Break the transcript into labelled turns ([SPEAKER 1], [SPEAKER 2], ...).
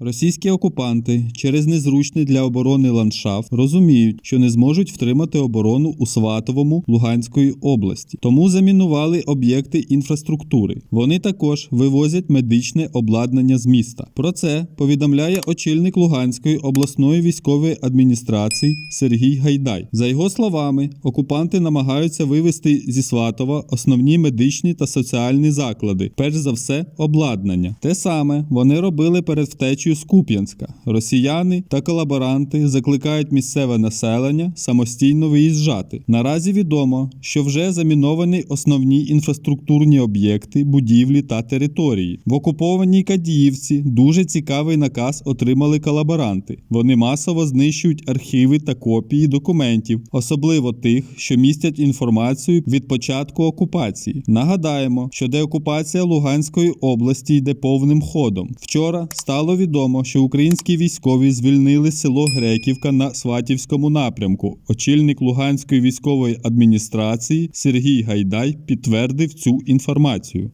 [SPEAKER 1] Російські окупанти через незручний для оборони ландшафт розуміють, що не зможуть втримати оборону у Сватовому Луганської області, тому замінували об'єкти інфраструктури. Вони також вивозять медичне обладнання з міста. Про це повідомляє очільник Луганської обласної військової адміністрації Сергій Гайдай. За його словами, окупанти намагаються вивести зі Сватова основні медичні та соціальні заклади, перш за все, обладнання. Те саме вони робили перед втечею з Куп'янська. Росіяни та колаборанти закликають місцеве населення самостійно виїжджати. Наразі відомо, що вже заміновані основні інфраструктурні об'єкти, будівлі та території. В окупованій Кадіївці дуже цікавий наказ отримали колаборанти. Вони масово знищують архіви та копії документів, особливо тих, що містять інформацію від початку окупації. Нагадаємо, що деокупація Луганської області йде повним ходом. Вчора стало відомо, що українські військові звільнили село Греківка на Сватівському напрямку. Очільник Луганської військової адміністрації Сергій Гайдай підтвердив цю інформацію.